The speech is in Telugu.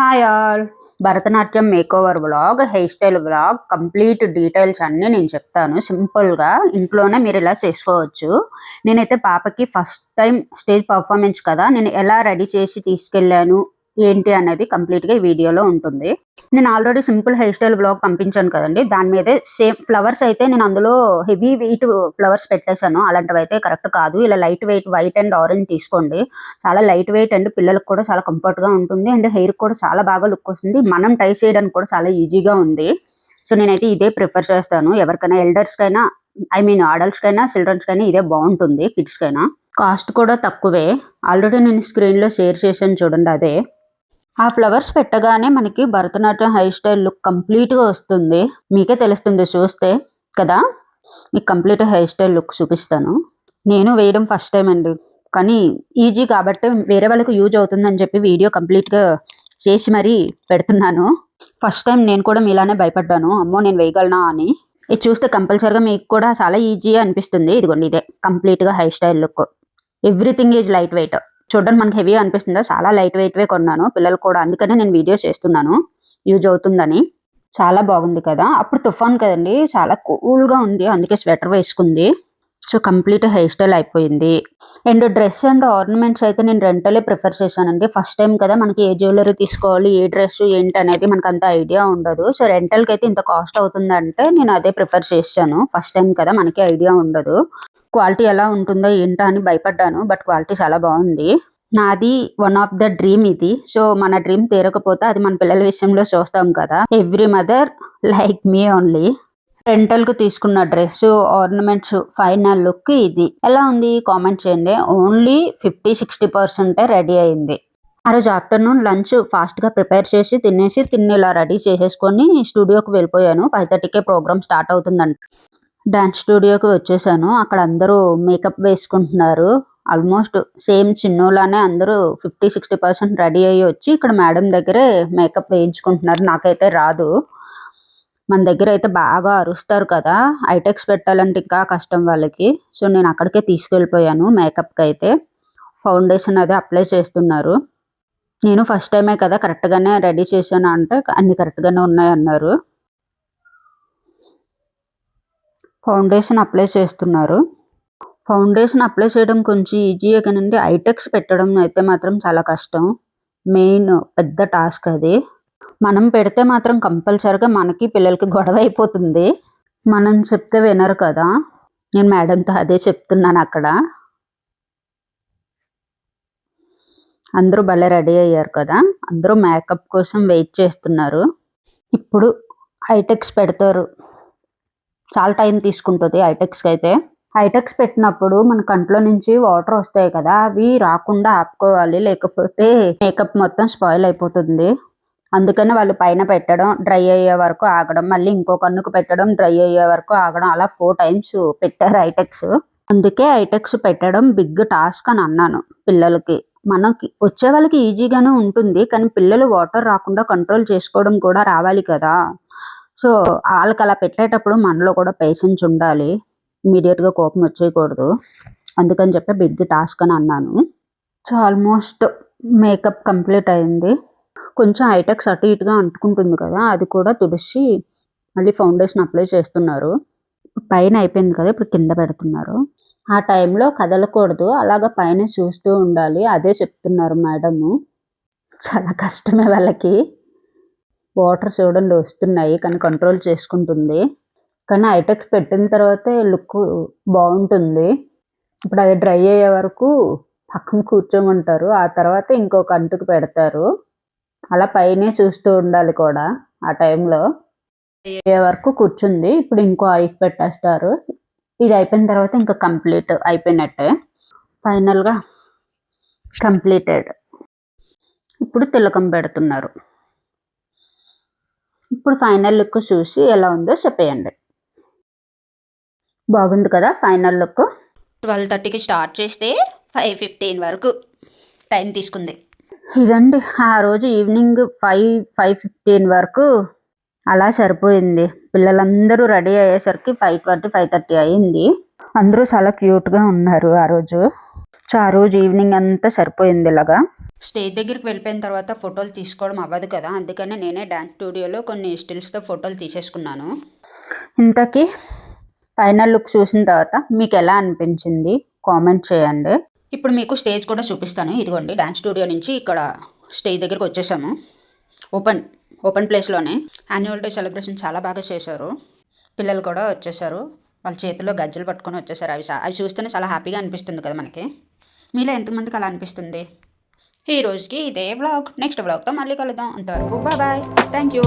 Hi all Bharatanatyam makeover vlog hair style vlog complete details అన్నీ నేను చెప్తాను. సింపుల్గా ఇంట్లోనే మీరు ఇలా చేసుకోవచ్చు. నేనైతే పాపకి ఫస్ట్ టైం స్టేజ్ పర్ఫార్మెన్స్ కదా నేను ఎలా రెడీ చేసి తీసుకెళ్ళాను ఏంటి అనేది కంప్లీట్గా ఈ వీడియోలో ఉంటుంది. నేను already simple hair style blog పంపించాను కదండి. దాని మీదే సేమ్ ఫ్లవర్స్ అయితే నేను అందులో హెవీ వెయిట్ ఫ్లవర్స్ పెట్టేశాను. అలాంటివి అయితే కరెక్ట్ కాదు. ఇలా light weight white and orange తీసుకోండి. చాలా లైట్ వెయిట్ అండ్ పిల్లలకు కూడా చాలా కంఫర్ట్గా ఉంటుంది. అండ్ హెయిర్ కూడా చాలా బాగా లుక్ వస్తుంది. మనం టై చేయడానికి కూడా చాలా ఈజీగా ఉంది. సో నేనైతే ఇదే ప్రిఫర్ చేస్తాను. ఎవరికైనా ఎల్డర్స్కైనా ఐ మీన్ అడల్ట్స్కైనా చిల్డ్రన్స్కైనా ఇదే బాగుంటుంది కిడ్స్కైనా. కాస్ట్ కూడా తక్కువే. ఆల్రెడీ నేను స్క్రీన్లో షేర్ చేశాను చూడండి అదే. ఆ ఫ్లవర్స్ పెట్టగానే మనకి భరతనాట్యం హెయిర్ స్టైల్ లుక్ కంప్లీట్గా వస్తుంది. మీకే తెలుస్తుంది చూస్తే కదా? మీకు కంప్లీట్ హెయిర్ స్టైల్ లుక్ చూపిస్తాను. నేను వేయడం ఫస్ట్ టైం అండి. కానీ ఈజీ కాబట్టి వేరే వాళ్ళకి యూజ్ అవుతుందని చెప్పి వీడియో కంప్లీట్గా చేసి మరీ పెడుతున్నాను. ఫస్ట్ టైం నేను కూడా మీలానే భయపడ్డాను. అమ్మో నేను వేయగలనా అని. ఇది చూస్తే కంపల్సరీగా మీకు కూడా చాలా ఈజీ అనిపిస్తుంది. ఇదిగోండి ఇదే కంప్లీట్గా hair style look. Everything is light weight. చూడడానికి మనకి హెవీ అనిపిస్తుందా? చాలా లైట్ వెయిట్ వే కొన్నాను పిల్లలు కూడా. అందుకనే నేను వీడియో చేస్తున్నాను. యూజ్ అవుతుందని. చాలా బాగుంది కదా? అప్పుడు తుఫాన్ కదండి. చాలా కూల్గా ఉంది. అందుకే స్వెటర్ వేసుకుంది. సో కంప్లీట్ హెయిర్ స్టైల్ అయిపోయింది. అండ్ డ్రెస్ అండ్ ఆర్నమెంట్స్ అయితే నేను రెంటలే ప్రిఫర్ చేశానండి. ఫస్ట్ టైం కదా మనకి ఏ జ్యువెలరీ తీసుకోవాలి ఏ డ్రెస్ ఏంటి అనేది మనకు అంత ఐడియా ఉండదు. సో రెంటల్కి అయితే ఇంత కాస్ట్ అవుతుందంటే నేను అదే ప్రిఫర్ చేశాను. ఫస్ట్ టైం కదా మనకి ఐడియా ఉండదు. క్వాలిటీ ఎలా ఉంటుందో ఏంటో అని భయపడ్డాను బట్ క్వాలిటీ చాలా బాగుంది. నాది వన్ ఆఫ్ ద డ్రీమ్ ఇది. సో మన డ్రీమ్ తీరకపోతే అది మన పిల్లల విషయంలో చూస్తాం కదా. Every mother like me only రెంటల్కు తీసుకున్న డ్రెస్ ఆర్నమెంట్స్ ఫైనల్ లుక్ ఇది. ఎలా ఉంది? కామెంట్ చేయండి. ఓన్లీ ఫిఫ్టీ సిక్స్టీ పర్సెంటే రెడీ అయింది. ఆ రోజు ఆఫ్టర్నూన్ లంచ్ ఫాస్ట్గా ప్రిపేర్ చేసి తినేసి తిన్నేలా ఇలా రెడీ చేసేసుకొని స్టూడియోకి వెళ్ళిపోయాను. ఫైవ్ థర్టీకే ప్రోగ్రామ్ స్టార్ట్ అవుతుందంట. డాన్స్ స్టూడియోకి వచ్చేసాను. అక్కడ అందరూ మేకప్ వేసుకుంటున్నారు. ఆల్మోస్ట్ సేమ్ చిన్నోలానే అందరూ ఫిఫ్టీ సిక్స్టీ పర్సెంట్ రెడీ అయ్యి వచ్చి ఇక్కడ మేడం దగ్గరే మేకప్ వేయించుకుంటున్నారు. నాకైతే రాదు. మన దగ్గర అయితే బాగా అరుస్తారు కదా. ఐటెక్స్ పెట్టాలంటే ఇంకా కష్టం వాళ్ళకి. సో నేను అక్కడికే తీసుకెళ్ళిపోయాను మేకప్కి అయితే ఫౌండేషన్ అది అప్లై చేస్తున్నారు. నేను ఫస్ట్ టైమే కదా కరెక్ట్గానే రెడీ చేశాను అంటే అన్ని కరెక్ట్గానే ఉన్నాయి ఫౌండేషన్ అప్లై చేస్తున్నారు. ఫౌండేషన్ అప్లై చేయడం కొంచెం ఈజీయే కానండి. ఐటెక్స్ పెట్టడం అయితే మాత్రం చాలా కష్టం. మెయిన్ పెద్ద టాస్క్ అది. మనం పెడితే మాత్రం కంపల్సరిగా మనకి పిల్లలకి గొడవ అయిపోతుంది. మనం చెప్తే వినరు కదా. నేను మేడంతో అదే చెప్తున్నాను అక్కడ. అందరూ భలే రెడీ అయ్యారు కదా. అందరూ మేకప్ కోసం వెయిట్ చేస్తున్నారు. ఇప్పుడు హైటెక్స్ పెడతారు. చాలా టైం తీసుకుంటుంది హైటెక్స్కి అయితే. హైటెక్స్ పెట్టినప్పుడు మన కంట్లో నుంచి వాటర్ వస్తాయి కదా అవి రాకుండా ఆపుకోవాలి. లేకపోతే మేకప్ మొత్తం స్పాయిల్ అయిపోతుంది. అందుకని వాళ్ళు పైన పెట్టడం డ్రై అయ్యే వరకు ఆగడం మళ్ళీ ఇంకో కన్నుకు పెట్టడం డ్రై అయ్యే వరకు ఆగడం అలా ఫోర్ టైమ్స్ పెట్టారు హైటెక్స్. అందుకే హైటెక్స్ పెట్టడం బిగ్ టాస్క్ అని అన్నాను పిల్లలకి. మనకి వచ్చే వాళ్ళకి ఈజీగానే ఉంటుంది కానీ పిల్లలు వాటర్ రాకుండా కంట్రోల్ చేసుకోవడం కూడా రావాలి కదా. సో వాళ్ళకి అలా పెట్టేటప్పుడు మనలో కూడా పేషెన్స్ ఉండాలి. ఇమీడియట్గా కోపం వచ్చేయకూడదు. అందుకని చెప్పి బిగ్ టాస్క్ అని అన్నాను. సో ఆల్మోస్ట్ మేకప్ కంప్లీట్ అయింది. కొంచెం హైటెక్స్ అటు ఇటుగా అంటుకుంటుంది కదా అది కూడా తుడిచి మళ్ళీ ఫౌండేషన్ అప్లై చేస్తున్నారు. పైన అయిపోయింది కదా ఇప్పుడు కింద పెడుతున్నారు. ఆ టైంలో కదలకూడదు. అలాగ పైన చూస్తూ ఉండాలి. అదే చెప్తున్నారు మేడము. చాలా కష్టమే వాళ్ళకి. వాటర్ చూడండి వస్తున్నాయి కానీ కంట్రోల్ చేసుకుంటుంది. కానీ ఐటెక్స్ పెట్టిన తర్వాతే లుక్ బాగుంటుంది. ఇప్పుడు అది డ్రై అయ్యే వరకు పక్కన కూర్చోమంటారు. ఆ తర్వాత ఇంకొక అంటుకు పెడతారు. అలా పైనే చూస్తూ ఉండాలి కూడా ఆ టైంలో. అయ్యే వరకు కూర్చుంది. ఇప్పుడు ఇంకో ఐకి పెట్టేస్తారు. ఇది అయిపోయిన తర్వాత ఇంకా కంప్లీట్ అయిపోయినట్టే. ఫైనల్గా కంప్లీటెడ్. ఇప్పుడు తిలకం పెడుతున్నారు. ఇప్పుడు ఫైనల్ లుక్ చూసి ఎలా ఉందో చెప్పేయండి. బాగుంది కదా ఫైనల్ లుక్. ట్వెల్వ్ థర్టీకి స్టార్ట్ చేస్తే ఫైవ్ ఫిఫ్టీన్ వరకు టైం తీసుకుంది. ఇదండి ఆ రోజు ఈవినింగ్ ఫైవ్ ఫైవ్ ఫిఫ్టీన్ వరకు అలా సరిపోయింది. పిల్లలందరూ రెడీ అయ్యేసరికి ఫైవ్ ట్వంటీ ఫైవ్ థర్టీ అయింది. అందరూ చాలా క్యూట్గా ఉన్నారు ఆ రోజు. సో ఆ రోజు ఈవినింగ్ అంతా సరిపోయింది ఇలాగా. స్టేజ్ దగ్గరికి వెళ్ళిపోయిన తర్వాత ఫోటోలు తీసుకోవడం అవ్వదు కదా. అందుకని నేనే డ్యాన్స్ స్టూడియోలో కొన్ని స్టిల్స్తో ఫోటోలు తీసేసుకున్నాను. ఇంతకీ ఫైనల్ లుక్ చూసిన తర్వాత మీకు ఎలా అనిపించింది? కామెంట్ చేయండి. ఇప్పుడు మీకు స్టేజ్ కూడా చూపిస్తాను. ఇదిగోండి డ్యాన్స్ స్టూడియో నుంచి ఇక్కడ స్టేజ్ దగ్గరికి వచ్చేసాము. ఓపెన్ ఓపెన్ ప్లేస్లోనే. యాన్యువల్ డే సెలబ్రేషన్ చాలా బాగా చేశారు. పిల్లలు కూడా వచ్చేసారు. వాళ్ళ చేతిలో గజ్జలు పట్టుకొని వచ్చేసారు. అవి అవి చూస్తేనే చాలా హ్యాపీగా అనిపిస్తుంది కదా మనకి. మీలో ఎంతమందికి అలా అనిపిస్తుంది? ఈ రోజుకి ఇదే బ్లాగ్ నెక్స్ట్ బ్లాగ్తో మళ్ళీ కలుద్దాం. అంతవరకు బాయ్ థ్యాంక్ యూ